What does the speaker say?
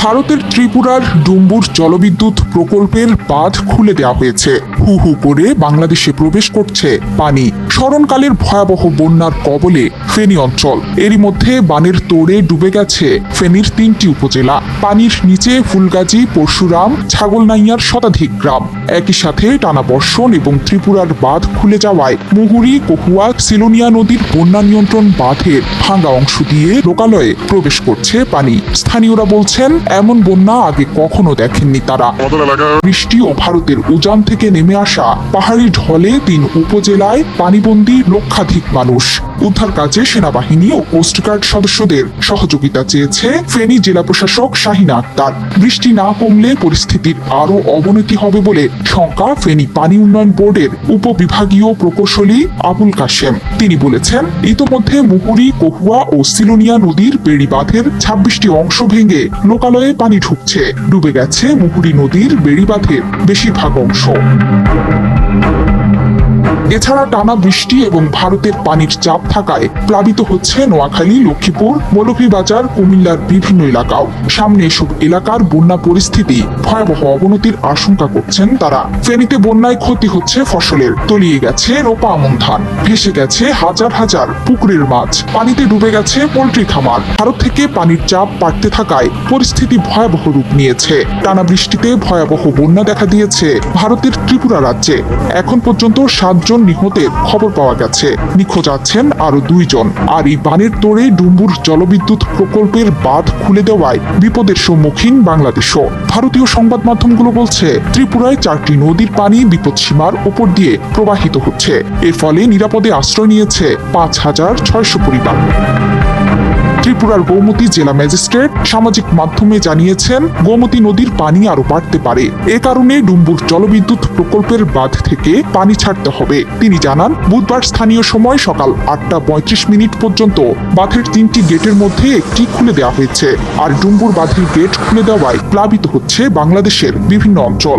ভারতের ত্রিপুরার ডুম্বুর জলবিদ্যুৎ প্রকল্পের বাঁধ খুলে দেওয়া হয়েছে। হু হু করে বাংলাদেশে প্রবেশ করছে পানি। স্মরণকালের ভয়াবহ বন্যার কবলে ফেনী অঞ্চল। এরই মধ্যে বানের তোড়ে ডুবে গেছে ফেনীর তিনটি উপজেলা। পানির নিচে ফুলগাজী পরশুরাম ছাগলনাইয়ার শতাধিক গ্রাম। একই সাথে টানা বর্ষণ এবং ত্রিপুরার বাঁধ খুলে যাওয়ায় মুহুরি কহুয়া সিলোনিয়া নদীর বন্যা নিয়ন্ত্রণ বাঁধের ভাঙ্গা অংশ দিয়ে লোকালয়ে প্রবেশ করছে পানি। স্থানীয়রা বলছেন এমন বন্যা আগে কখনো দেখেননি তারা। বৃষ্টি ও ভারতের উজান থেকে নেমে আসা পাহাড়ি ঢলে তিন উপজেলায় পানিবন্দী লক্ষাধিক মানুষ। উদ্ধার কাজে সেনাবাহিনী ও কোস্টগার্ড সদস্যদের সহযোগিতা চেয়েছে ফেনী জেলা প্রশাসক শাহিনা আক্তার। বৃষ্টি না কমলে পরিস্থিতির আরও অবনতি হবে বলে শঙ্কা ফেনী পানি উন্নয়ন বোর্ডের উপবিভাগীয় প্রকৌশলী আবুল কাশেম। তিনি বলেছেন, ইতোমধ্যে মুহুরী, কহুয়া ও সিলোনিয়া নদীর বেড়িবাঁধের ছাব্বিশটি অংশ ভেঙে লোকালয়ে পানি ঢুকছে। ডুবে গেছে মুহুরী নদীর বেড়িবাঁধের বেশিরভাগ অংশ। এছাড়া টানা বৃষ্টি এবং ভারতের পানির চাপ থাকায় প্লাবিত হচ্ছে নোয়াখালী, লক্ষ্মীপুর, মৌলভীবাজার, কুমিল্লার বিভিন্ন এলাকাও। সামনে এসব এলাকার বন্যা পরিস্থিতি ভয়াবহ অবনতির আশঙ্কা করছেন তারা। ফেনীতে বন্যায় ক্ষতি হচ্ছে ফসলের। তলিয়ে গেছে রোপা আমন ধান। ভেসে গেছে হাজার হাজার পুকুরের মাছ। পানিতে ডুবে গেছে পোল্ট্রি খামার। ভারত থেকে পানির চাপ বাড়তে থাকায় পরিস্থিতি ভয়াবহ রূপ নিয়েছে। টানা বৃষ্টিতে ভয়াবহ বন্যা দেখা দিয়েছে ভারতের ত্রিপুরা রাজ্যে। এখন পর্যন্ত সাতজন নিহতের খবর পাওয়া গেছে। নিখোঁজ আছেন আরও দুইজন। আর এই বানের তোড়ে ডুম্বুর জলবিদ্যুৎ প্রকল্পের বাঁধ খুলে দেওয়ায় বিপদের সম্মুখীন বাংলাদেশও। ভারতীয় সংবাদ মাধ্যমগুলো বলছে, ত্রিপুরায় চারটি নদীর পানি বিপদসীমার উপর দিয়ে প্রবাহিত হচ্ছে। এর ফলে নিরাপদে আশ্রয় নিয়েছে পাঁচ হাজার ছয়শো পরিবার। ত্রিপুরার গৌমতী জেলা ম্যাজিস্ট্রেট সামাজিক মাধ্যমে জানিয়েছেন, গোমতী নদীর পানি আরও বাড়তে পারে। এ কারণে ডুম্বুর জলবিদ্যুৎ প্রকল্পের বাঁধ থেকে পানি ছাড়তে হবে। তিনি জানান, বুধবার স্থানীয় সময় সকাল আটটা পঁয়ত্রিশ মিনিট পর্যন্ত বাঁধের তিনটি গেটের মধ্যে একটি খুলে দেওয়া হয়েছে। আর ডুম্বুর বাঁধের গেট খুলে দেওয়ায় প্লাবিত হচ্ছে বাংলাদেশের বিভিন্ন অঞ্চল।